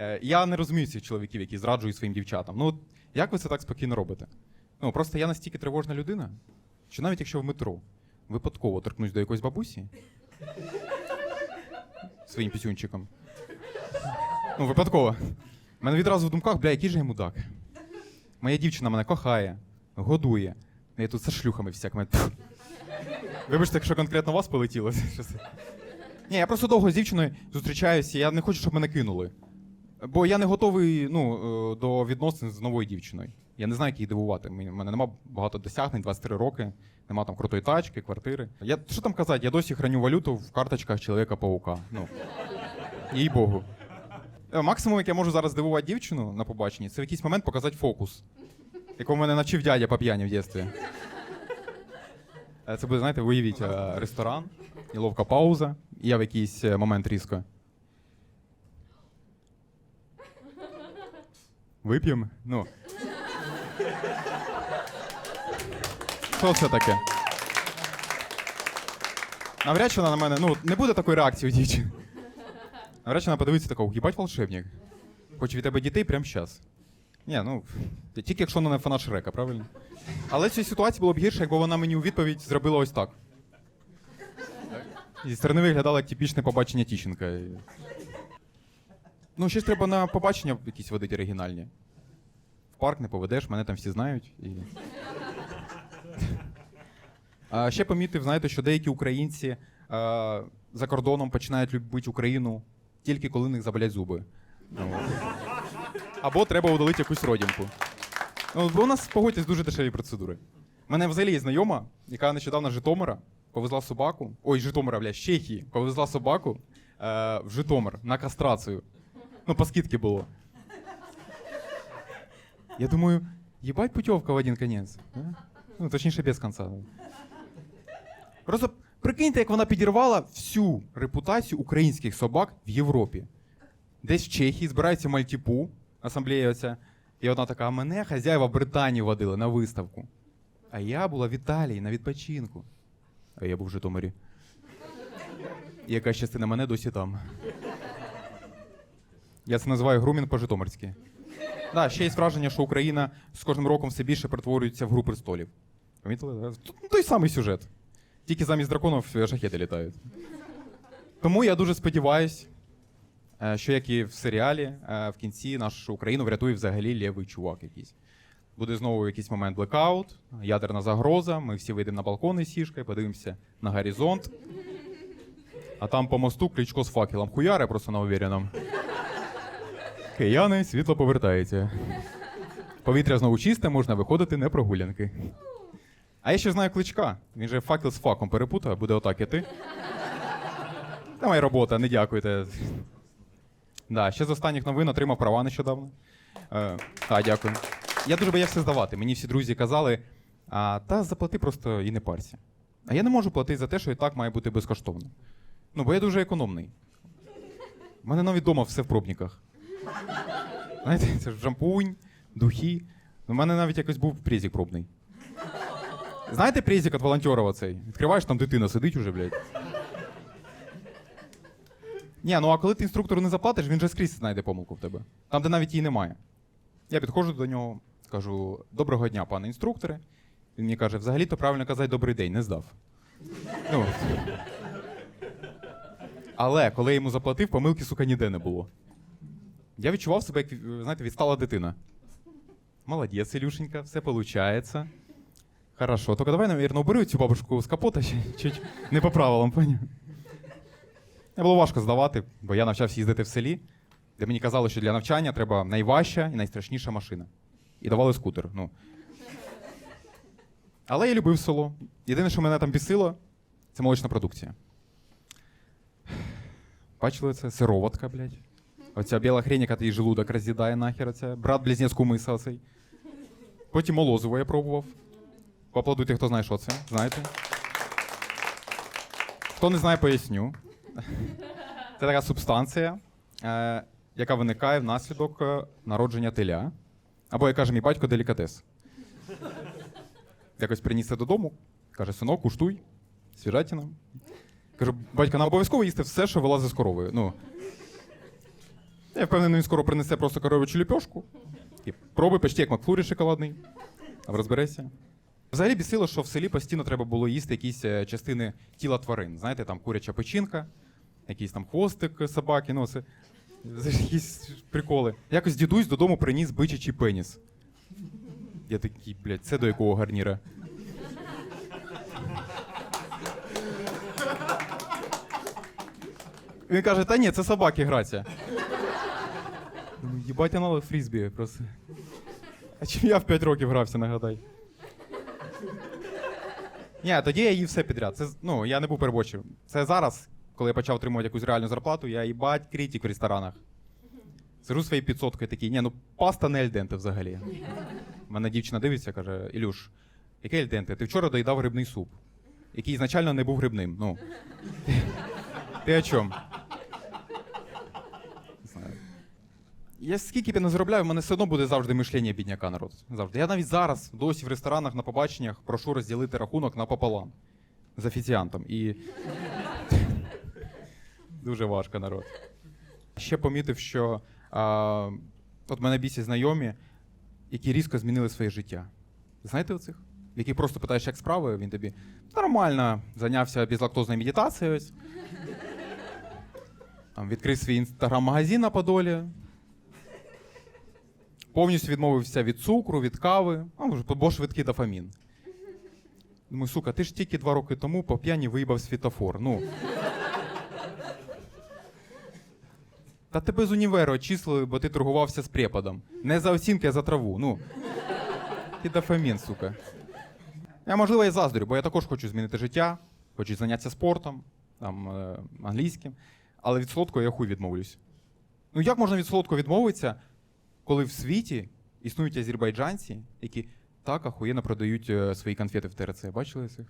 Е, Я не розумію цих чоловіків, які зраджують своїм дівчатам. Ну, як ви це так спокійно робите? Ну, просто я настільки тривожна людина, що навіть якщо в метро випадково торкнусь до якоїсь бабусі своїм пісюнчиком. Ну, випадково. У мене відразу в думках, бля, який же я мудак. Моя дівчина мене кохає, годує. Я тут за шлюхами. Пф. Вибачте, якщо конкретно вас полетіло. Ні, я просто довго з дівчиною зустрічаюся, я не хочу, щоб мене кинули. Бо я не готовий ну, е, до відносин з новою дівчиною. Я не знаю, як її дивувати. У мене нема багато досягнень, 23 роки, нема там крутої тачки, квартири. Я, що там казати, я досі храню валюту в карточках Чоловіка-паука. Ну, їй Богу. Е, Максимум, як я можу зараз здивувати дівчину на побаченні, це в якийсь момент показати фокус, якого мене навчив дядя по п'яні в дитинстві. Е, Це буде, знаєте, виявіть ресторан, неловка пауза, і я в якийсь момент різко. Вип'ємо? Ну. Що це таке? Навряд чи вона на мене. Ну, не буде такої реакції у дівчини. Навряд чи вона подивиться такого, їбать волшебник. Хочу від тебе дітей прямо зараз. Ні, ну, тільки якщо вона не фанат Шрека, правильно? Але в цій ситуації було б гірше, якби вона мені у відповідь зробила ось так. Зі сторони виглядало як типічне побачення Тіщенка. Ну, ще ж треба на побачення якісь водити оригінальні. В парк не поведеш, мене там всі знають. І... А ще помітив, знаєте, що деякі українці а, за кордоном починають любити Україну тільки коли в них заболять зуби. Ну, або треба удалити якусь родинку. Ну, бо у нас, погодьтесь, дуже дешеві процедури. У мене взагалі є знайома, яка нещодавно з Житомира повезла собаку. Ой, Житомира, бля, з Чехії, повезла собаку е, в Житомир на кастрацію. Ну, по скидці було. Я думаю, їбать путівка в один конець. а? Ну, точніше, без кінця. Просто прикиньте, як вона підірвала всю репутацію українських собак в Європі. Десь в Чехії збирається мальтіпу, асамблея оця. І вона така, а мене хазяїва Британії водили на виставку. А я була в Італії на відпочинку. А я був в Житомирі. І якась частина мене досі там. Я це називаю грумін по-житомирськи. Да, ще є враження, що Україна з кожним роком все більше перетворюється в гру престолів. Помітили? Той самий сюжет. Тільки замість драконів шахети літають. Тому я дуже сподіваюсь, е, що як і в серіалі, е, в кінці нашу Україну врятує взагалі лівий чувак якийсь. Буде знову якийсь момент блекаут, ядерна загроза. Ми всі вийдемо на балкони з сішкою, подивимося на горизонт. А там по мосту Кличко з факелом хуяре просто на Кияни, світло повертається. Повітря знову чисте, можна виходити на прогулянки. А я ще знаю кличка. Він же факел з факом перепутав, буде отак іти. Моя робота, не дякуйте. Да, ще з останніх новин отримав права нещодавно. Е, та, дякую. Я дуже боявся здавати. Мені всі друзі казали, а, та заплати просто і не парся. А я не можу платити за те, що і так має бути безкоштовно. Ну, бо я дуже економний. У мене навіть вдома все в пробниках. Знаєте, це ж шампунь, духи. У мене навіть якось був презик пробний. Знаєте презик від волонтерова цей? Відкриваєш, там дитина сидить уже, блядь. Ні, ну а коли ти інструктору не заплатиш, він же скрізь знайде помилку в тебе. Там, де навіть її немає. Я підходжу до нього, кажу: доброго дня, пане інструкторе. Він мені каже, взагалі-то правильно казати добрий день, не здав. Ну. Але коли я йому заплатив, помилки, сука, ніде не було. Я відчував себе, як, знаєте, відстала дитина. Молодець, Ілюшенька, все виходить. Хорошо, только давай, наверное, убери цю бабушку з капота ще чуть не по правилам, поняв? Було важко здавати, бо я навчався їздити в селі, де мені казали, що для навчання треба найважча і найстрашніша машина. І давали скутер. Ну. Але я любив село. Єдине, що мене там бісило, це молочна продукція. Бачили це? Сироватка, блядь. Оця біла хрень, яка твій желудок роз'їдає нахер, оця. брат близнець кумиса оцей. Потім молозиво я пробував. Поаплодуйте, хто знає, що це. Знаєте? Хто не знає, поясню. Це така субстанція, е, яка виникає внаслідок е, народження теля. Або, як каже мій батько, делікатес. Якось приніс це додому, каже: синок, куштуй, свіжатіна. Кажу, батько, нам обов'язково їсти все, що вилазить з корови. Ну. Я впевнений, він скоро принесе просто коров'ячу ліпьошку. І пробуй почти як Макфлурі шоколадний. Там розберешся. Взагалі бісило, що в селі постійно треба було їсти якісь е, частини тіла тварин. Знаєте, там куряча печінка, якийсь там хвостик собаки, ну це якісь приколи. Якось дідусь додому приніс бичачий пеніс. Я такий, блядь, це до якого гарніра? Він каже, та ні, це собаки граться. Думаю, Їбать аналог фрізбі просто. А чим я в 5 років грався, нагадай. Ні, тоді я їв все підряд. Це, ну, я не був перебочим. Це зараз, коли я почав отримувати якусь реальну зарплату, я їбать критик в ресторанах. Сижу своєю підсоткою такий, ні, ну паста не альденте взагалі. Мене дівчина дивиться, каже: Ілюш, яке альденте? Ти вчора доїдав грибний суп, який ізначально не був грибним. Ну. Ти о чому? Не знаю. Я скільки б я не заробляю, в мене все одно буде завжди мишлення бідняка народ. Завжди. Я навіть зараз досі в ресторанах на побаченнях прошу розділити рахунок напополам з офіціантом. І дуже важко народ. Ще помітив, що а, от мене бісять знайомі, які різко змінили своє життя. Знаєте оцих? Які просто питаєш, як справи, він тобі нормально зайнявся безлактозною медитацією. Там, відкрив свій інстаграм-магазин на Подолі. Повністю відмовився від цукру, від кави, а бо швидкий дофамін. Думаю, сука, ти ж тільки два роки тому по п'яні виїбав світофор. Ну. Та тебе з універу очислили, бо ти торгувався з преподом. Не за оцінки, а за траву. Ну. Ти дофамін, сука. Я, можливо, і заздрю, бо я також хочу змінити життя, хочу зайнятися спортом, там, е, англійським. Але від солодкого я хуй відмовлюсь. Ну як можна від солодкого відмовитися, коли в світі існують азербайджанці, які так ахуєнно продають е, свої конфети в ТРЦ. Бачили цих?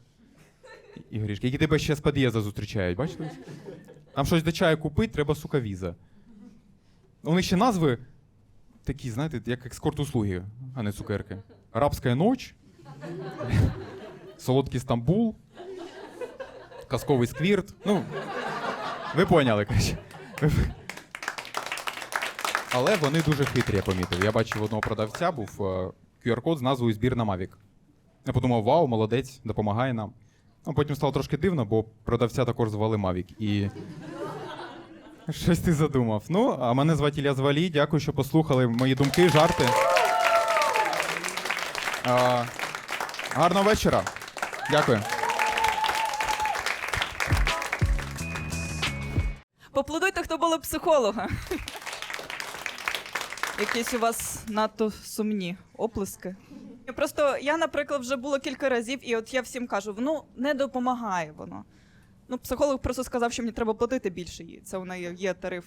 І горішки, які тебе ще з під'їзду зустрічають, бачили? Там щось до чаю купити, треба, сука, віза. У них ще назви такі, знаєте, як екскорт-услуги, а не цукерки. Арабська ніч, Солодкий Стамбул, Казковий сквірт. Ну, ви поняли, коротше. Але вони дуже хитрі, я помітив. Я бачив одного продавця, був е, QR-код з назвою збір на Mavic. Я подумав, вау, молодець, допомагає нам. Ну, потім стало трошки дивно, бо продавця також звали Mavic. І щось ти задумав. Ну, а мене звати Ілля Звалі. Дякую, що послухали мої думки, жарти. А, гарного вечора. Дякую. Поплодуйте, хто були психолога. Якісь у вас надто сумні оплески. Просто я, наприклад, вже було кілька разів, і от я всім кажу: ну не допомагає воно. Ну, психолог просто сказав, що мені треба платити більше їй. Це у неї є тариф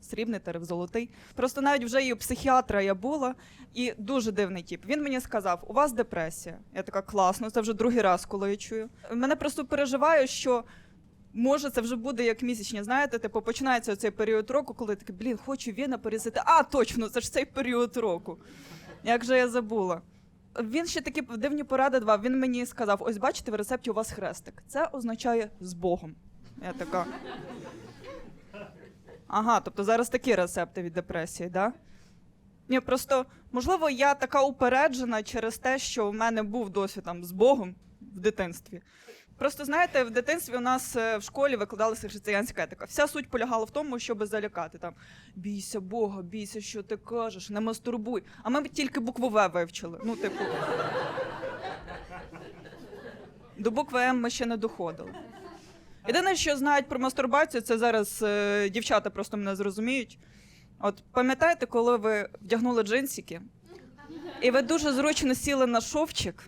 срібний, тариф золотий. Просто навіть вже і у психіатра я була, і дуже дивний тип. Він мені сказав: у вас депресія. Я така класно, це вже другий раз, коли я чую. Мене просто переживаю, що Може, це вже буде як місячні, знаєте, типу починається цей період року, коли такий, блін, хочу віна пересити. А, точно, це ж цей період року. Як же я забула. Він ще такі дивні поради давав. Він мені сказав: ось бачите, в рецепті у вас хрестик. Це означає з Богом. Я така. Ага, тобто зараз такі рецепти від депресії, да? Ні, просто, можливо, я така упереджена через те, що в мене був досвід там з Богом в дитинстві. Просто знаєте, в дитинстві у нас е, в школі викладалася християнська етика. Вся суть полягала в тому, щоб залякати там бійся Бога, бійся, що ти кажеш, не мастурбуй. А ми б тільки букву В вивчили. Ну, типу. До букви М ми ще не доходили. Єдине, що знають про мастурбацію, це зараз е, дівчата просто мене зрозуміють. От пам'ятаєте, коли ви вдягнули джинсики, і ви дуже зручно сіли на шовчик,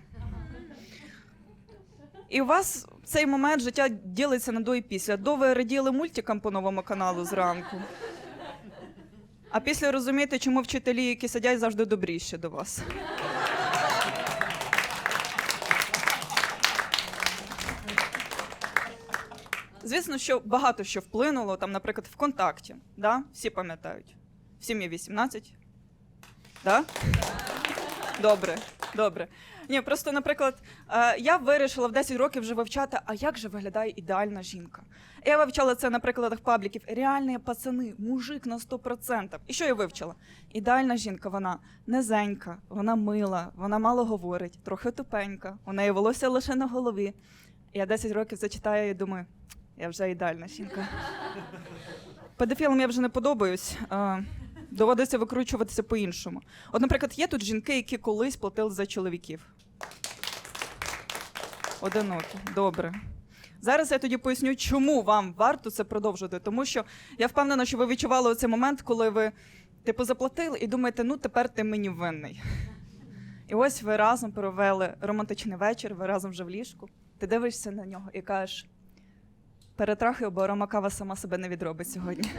і у вас цей момент життя ділиться на до і після. До ви раділи мультикам по новому каналу зранку. А після розумієте, чому вчителі, які сидять, завжди добріші до вас. Звісно, що багато що вплинуло, там, наприклад, ВКонтакті. Да? Всі пам'ятають. Всім є 18. Да? Добре, добре. Ні, просто, наприклад, е, я вирішила в 10 років вже вивчати, а як же виглядає ідеальна жінка. Я вивчала це на прикладах пабліків. Реальні пацани, мужик на 100%. І що я вивчила? Ідеальна жінка, вона низенька, вона мила, вона мало говорить, трохи тупенька, у неї волосся лише на голові. Я 10 років це читаю і думаю, я вже ідеальна жінка. Педофілам я вже не подобаюсь. е, Доводиться викручуватися по-іншому. От, наприклад, є тут жінки, які колись платили за чоловіків. Одинокі. Добре. Зараз я тоді поясню, чому вам варто це продовжувати. Тому що я впевнена, що ви відчували цей момент, коли ви типу заплатили і думаєте, ну тепер ти мені винний. І ось ви разом провели романтичний вечір, ви разом вже в ліжку. Ти дивишся на нього і кажеш: перетрахай, бо ромакава сама себе не відробить сьогодні.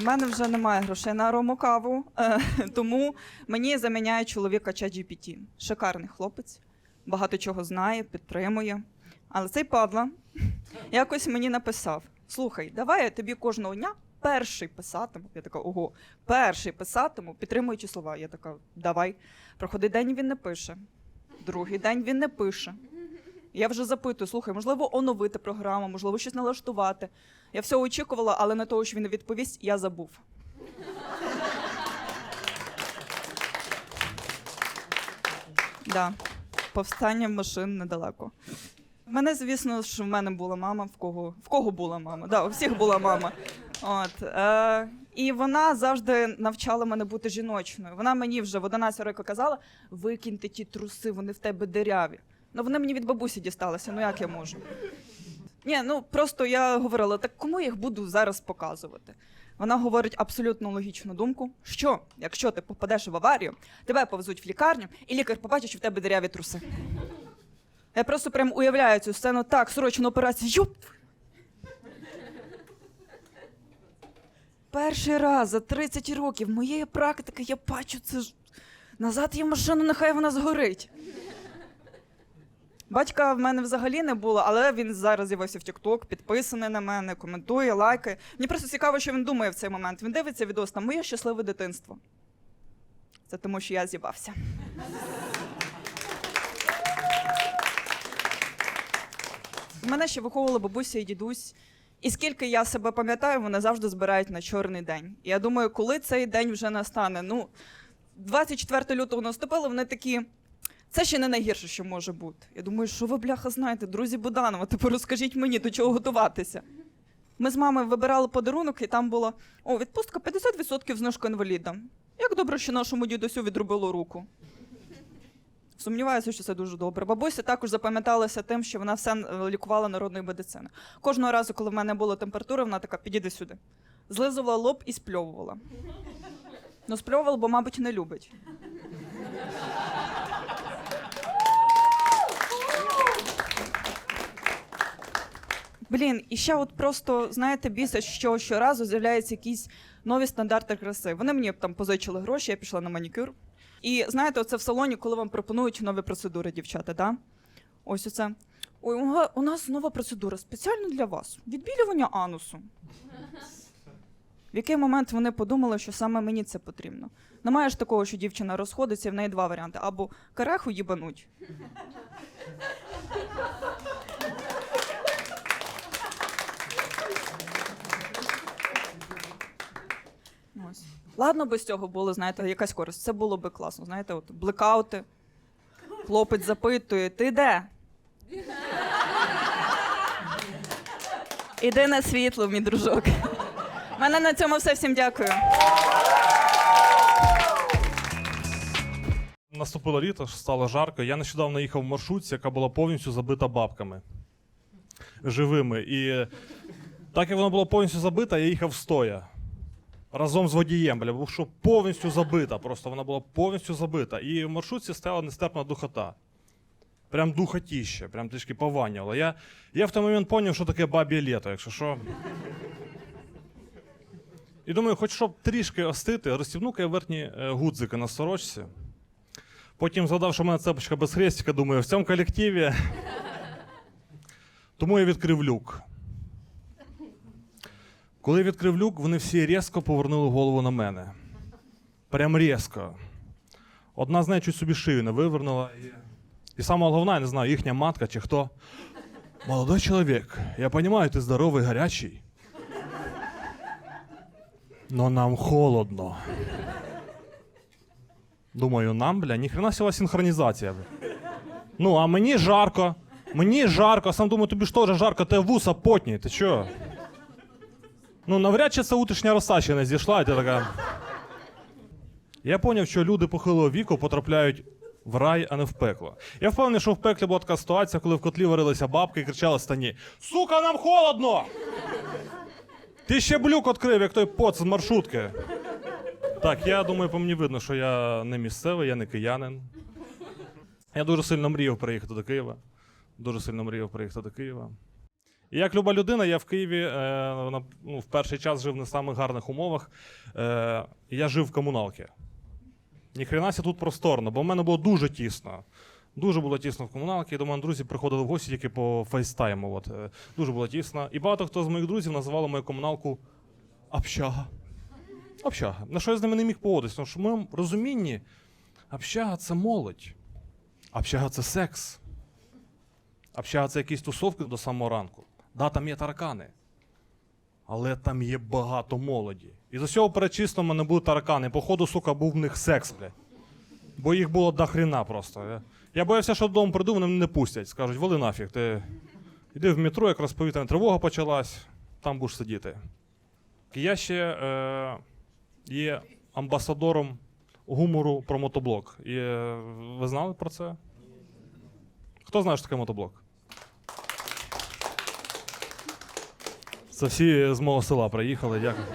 В мене вже немає грошей на ромокаву, е, тому мені заміняє чоловіка ChatGPT. Шикарний хлопець, багато чого знає, підтримує. Але цей падла якось мені написав: слухай, давай я тобі кожного дня перший писатиму. Я така, ого, перший писатиму, підтримуючи слова. Я така, давай. Проходить день, він не пише. Другий день він не пише. Я вже запитую, слухай, можливо, оновити програму, можливо, щось налаштувати. Я все очікувала, але на того, що він відповість, я забув. Да. Повстання машин недалеко. Мене, звісно, що в мене була мама, в кого, в кого була мама. Да, у всіх була мама. От, е, і вона завжди навчала мене бути жіночною. Вона мені вже в 11 років казала: викиньте ті труси, вони в тебе диряві. Ну вони мені від бабусі дісталися, ну як я можу? Ні, ну просто я говорила, так кому я їх буду зараз показувати? Вона говорить абсолютно логічну думку: що якщо ти попадеш в аварію, тебе повезуть в лікарню, і лікар побачить, що в тебе диряві труси. Я просто прям уявляю цю сцену так, срочну операцію. Юп! Перший раз за 30 років моєї практики я бачу це ж. Назад є машину, нехай вона згорить. Батька в мене взагалі не було, але він зараз з'явився в TikTok, підписаний на мене, коментує, лайкає. Мені просто цікаво, що він думає в цей момент. Він дивиться відос там моє щасливе дитинство. Це тому, що я з'їбався. Мене ще виховували бабуся і дідусь. І скільки я себе пам'ятаю, вони завжди збирають на чорний день. І я думаю, коли цей день вже настане. Ну, 24 лютого наступило, вони такі. Це ще не найгірше, що може бути. Я думаю, що ви, бляха, знаєте, друзі Буданова, тепер розкажіть мені, до чого готуватися. Ми з мамою вибирали подарунок, і там було о, відпустка 50% знижка інвалідам. Як добре, що нашому дідусю відробило руку. Сумніваюся, що це дуже добре. Бабуся також запам'яталася тим, що вона все лікувала народною медициною. Кожного разу, коли в мене була температура, вона така, підійди сюди. Злизувала лоб і спльовувала. Ну, спльовувала, бо, мабуть, не любить. Блін, і ще от просто, знаєте, бісить, що щоразу з'являються якісь нові стандарти краси. Вони мені там позичили гроші, я пішла на манікюр. І знаєте, оце в салоні, коли вам пропонують нові процедури, дівчата, да? Ось оце. Ой, у нас нова процедура спеціально для вас. Відбілювання анусу. В який момент вони подумали, що саме мені це потрібно? Немає ж такого, що дівчина розходиться, і в неї два варіанти: або кареху їбануть. Ладно, без цього було, знаєте, якась користь. Це було би класно. Знаєте, от блекаути. Хлопець запитує: ти де? Іди на світло, мій дружок. У мене на цьому все. Всім дякую. Наступило літо, стало жарко. Я нещодавно їхав в маршрутці, яка була повністю забита бабками живими. І так як вона була повністю забита, я їхав стоя. Разом з водієм, бля, бо що повністю забита. Просто вона була повністю забита. І в маршрутці стояла нестерпна духота. Прям духотіще, прям трішки пованняло. Я, я в той момент зрозумів, що таке баб'є літо, якщо що. І думаю, хоч щоб трішки остити, розстібну-ка я верхні е, гудзики на сорочці. Потім згадав, що в мене цепочка без хрестика, думаю, в цьому колективі. Тому я відкрив люк. Коли відкрив люк, вони всі різко повернули голову на мене. Прям різко. Одна з неї чуть собі шию не вивернула. І, і саме головне, я не знаю, їхня матка чи хто. Молодой чоловік, я розумію, ти здоровий, гарячий. Но нам холодно. Думаю, нам, бля, ніхрена сіла синхронізація. Ну, а мені жарко. Мені жарко, сам думаю, тобі ж теж жарко, те вуса потні, ти чо? Ну, навряд чи це утрішня роса ще не зійшла, і ти така. Я зрозумів, що люди похилого віку потрапляють в рай, а не в пекло. Я впевнений, що в пеклі була така ситуація, коли в котлі варилися бабки і кричали стані: Сука, нам холодно! Ти ще блюк відкрив, як той поц з маршрутки. Так, я думаю, по мені видно, що я не місцевий, я не киянин. Я дуже сильно мріяв приїхати до Києва. Дуже сильно мріяв приїхати до Києва. І як люба людина, я в Києві е, ну, в перший час жив не в самих гарних умовах. Е, я жив в комуналці. Ніхренася тут просторно, бо в мене було дуже тісно. Дуже було тісно в комуналці. До мене друзі приходили в гості тільки по фейстайму. От, е, дуже було тісно. І багато хто з моїх друзів називали мою комуналку общага. Общага. На що я з ними не міг погодитися? Тому що в моєму розумінні общага це молодь. Общага це секс. Общага це якісь тусовки до самого ранку. Да, там є таракани. Але там є багато молоді. І з усього перечислено в мене були таракани. Походу, сука, був в них секс, блядь. Бо їх було до хрена просто. Я, я боявся, що додому прийду, вони мене не пустять. Скажуть, вали нафіг, ти йди в метро, якраз повітряна тривога почалась, там будеш сидіти. Я ще е, є амбасадором гумору про мотоблок. І, е, ви знали про це? Хто знає, що таке мотоблок? Це всі з мого села приїхали, дякую.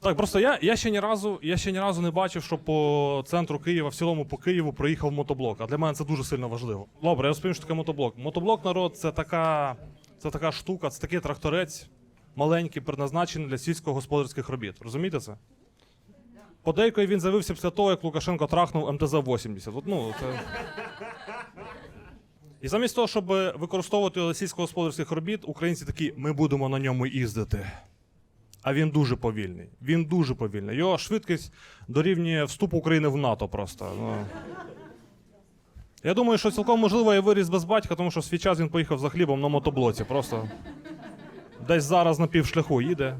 Так, просто я, я, ще ні разу, я ще ні разу не бачив, що по центру Києва, в цілому по Києву проїхав мотоблок. А для мене це дуже сильно важливо. Добре, я розповім, що таке мотоблок. Мотоблок, народ, це така, це така штука, це такий тракторець, маленький, предназначений для сільськогосподарських робіт. Розумієте це? Подейкою він з'явився після того, як Лукашенко трахнув МТЗ-80. От, ну, це... І замість того, щоб використовувати його сільськогосподарських робіт, українці такі, ми будемо на ньому їздити. А він дуже повільний. Він дуже повільний. Його швидкість дорівнює вступу України в НАТО просто. Ну. Я думаю, що цілком можливо я виріс без батька, тому що свій час він поїхав за хлібом на мотоблоці. Просто десь зараз на півшляху їде.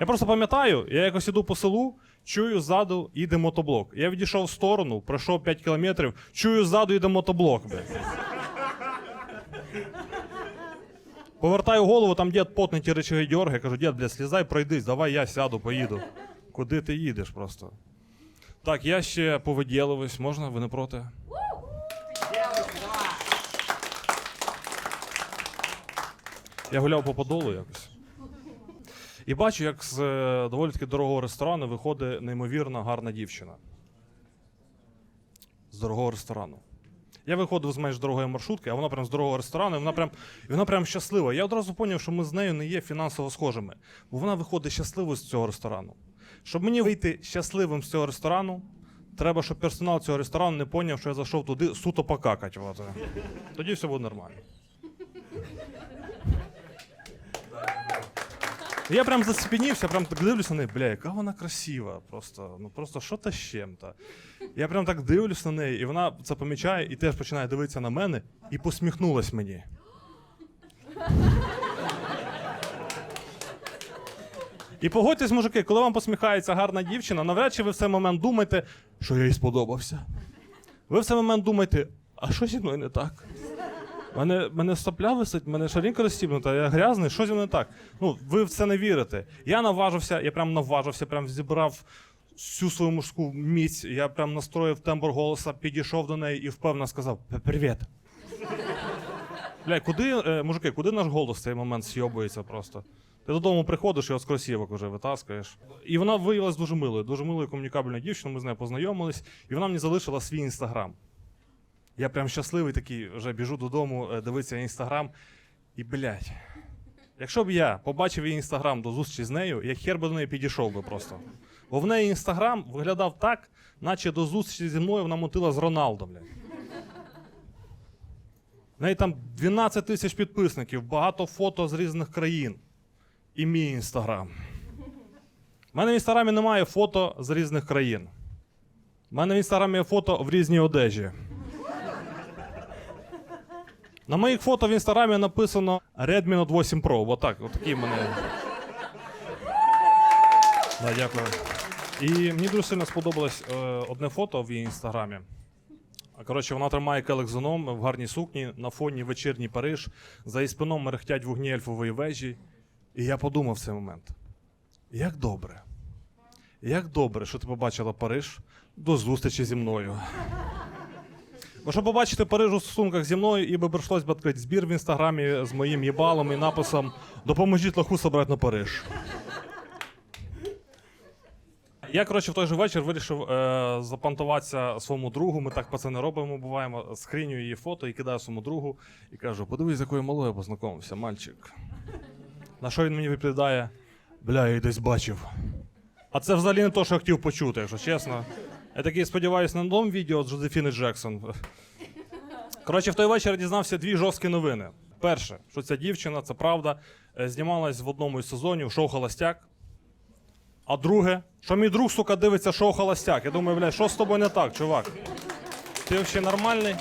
Я просто пам'ятаю, я якось іду по селу, чую ззаду їде мотоблок. Я відійшов в сторону, пройшов 5 кілометрів, чую ззаду їде мотоблок. Повертаю голову, там дід потний ті речові дьоргає, кажу, дід, бля, слізай, пройдись, давай я сяду, поїду. Куди ти їдеш просто? Так, я ще повиділиваюсь, можна? Ви не проти? Я гуляв по подолу якось. І бачу, як з е, доволі таки дорогого ресторану виходить неймовірно гарна дівчина. З дорогого ресторану. Я виходив з менш дорогої маршрутки, а вона прям з дорогого ресторану, і вона прям, і вона прям щаслива. Я одразу зрозумів, що ми з нею не є фінансово схожими, бо вона виходить щасливою з цього ресторану. Щоб мені вийти щасливим з цього ресторану, треба, щоб персонал цього ресторану не поняв, що я зайшов туди суто покакать. От. Тоді все буде нормально. Я прям зацепенівся, прям так дивлюся на неї, бля, яка вона красива. Просто, ну просто що та з чим-то. Я прям так дивлюсь на неї, і вона це помічає і теж починає дивитися на мене і посміхнулась мені. І погодьтесь, мужики, коли вам посміхається гарна дівчина, навряд чи ви в цей момент думаєте, що я їй сподобався. Ви в цей момент думаєте, а що зі мною не так? Мене, мене сопля висить, мене шарінка розстібнута, я грязний, що зі мною так? Ну, ви в це не вірите. Я наважився, я прям наважився, прям зібрав всю свою мужську міць, я прям настроїв тембр голоса, підійшов до неї і впевнено сказав: Привіт. Бля, куди, е, мужики, куди наш голос в цей момент сйобується просто? Ти додому приходиш от з кросівок уже витаскаєш. І вона виявилась дуже милою, дуже милою комунікабельною дівчиною, ми з нею познайомились, і вона мені залишила свій інстаграм. Я прям щасливий такий, вже біжу додому, е, дивитися інстаграм. І, блядь, якщо б я побачив її інстаграм до зустрічі з нею, я хер би до неї підійшов би просто. Бо в неї інстаграм виглядав так, наче до зустрічі зі мною вона мотила з Роналдо, блядь. В неї там 12 тисяч підписників, багато фото з різних країн. І мій інстаграм. У мене в інстаграмі немає фото з різних країн. У мене в інстаграмі фото в різній одежі. На моїх фото в інстаграмі написано Redmi Note 8 Pro. Отак, отакі в мене. Да, дякую. І мені дуже сильно сподобалось е, одне фото в її інстаграмі. Коротше, вона тримає келих з вином в гарній сукні на фоні вечірній Париж. За її спином мерехтять вогні ельфової вежі. І я подумав в цей момент: як добре. Як добре, що ти побачила Париж до зустрічі зі мною. Щоб побачити Париж у стосунках зі мною, і би прийшлось би відкрити збір в інстаграмі з моїм їбалом і написом Допоможіть лоху собрати на Париж. Я, коротше, в той же вечір вирішив е, запантуватися своєму другу. Ми так пацани робимо, буваємо. Скриню її фото і кидаю своєму другу і кажу: подивись, з якою малою я познайомився, мальчик. На що він мені відповідає? Бля, я її десь бачив. А це взагалі не те, що я хотів почути, якщо чесно. Я такий сподіваюся на новому відео з Джозефіни Джексон. Коротше, в той вечір дізнався дві жорсткі новини. Перше, що ця дівчина, це правда, е, знімалась в одному із сезонів шоу Холостяк. А друге, що мій друг, сука, дивиться шоу Холостяк. Я думаю, блядь, що з тобою не так, чувак? Ти взагалі нормальний?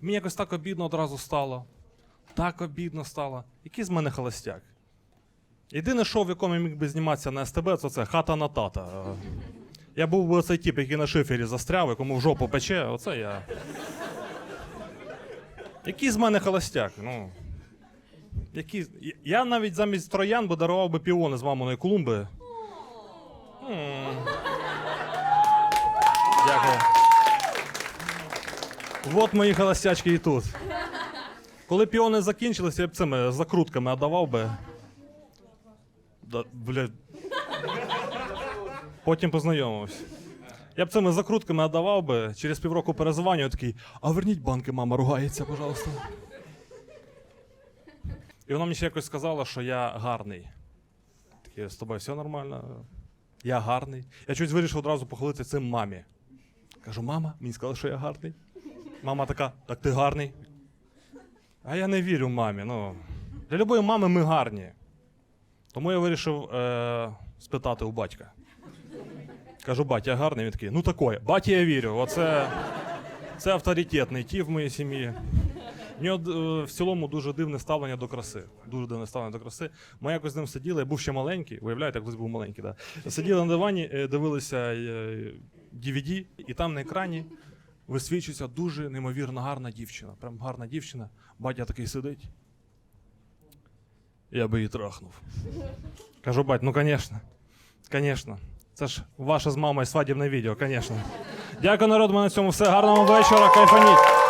Мені якось так обідно одразу стало. Так обідно стало. Який з мене холостяк? Єдине шоу, в якому я міг би зніматися на СТБ, це це хата на тата. Я був би цей тип, який на шифері застряв, якому в жопу пече, оце я. Який з мене холостяк? Ну. Які... Я навіть замість троян би дарував би піони з маминої клумби. Дякую. Вот мої холостячки і тут. Коли піони закінчилися, я б цими закрутками отдавав би. Да, блядь. Потім познайомився. Я б цими закрутками отдавав би, через півроку перезвоню, я такий, а верніть банки, мама ругається, пожалуйста. І вона мені ще якось сказала, що я гарний. Таке, з тобою все нормально. Я гарний. Я щось вирішив одразу похвалити цим мамі. Кажу, мама, мені сказали, що я гарний. Мама така, так ти гарний. А я не вірю мамі. Ну, для любої мами ми гарні. Тому я вирішив е- спитати у батька. Кажу, батя, я гарний. Він такий, ну такое. Батя я вірю. Оце це авторитетний ті в моїй сім'ї. В нього е, в цілому дуже дивне ставлення до краси. Дуже дивне ставлення до краси. Ми якось з ним сиділи, я був ще маленький, уявляєте, як хтось був маленький, да. Сиділи на дивані, е, дивилися е, DVD, і там на екрані висвічується дуже неймовірно гарна дівчина. Прям гарна дівчина. Батя такий сидить. Я би її трахнув. Кажу, бать, ну звісно. Звісно. Це ж ваше з мамою свадібне відео, звісно. Дякую, народ, ми на цьому все. Гарного вечора, кайфаніть.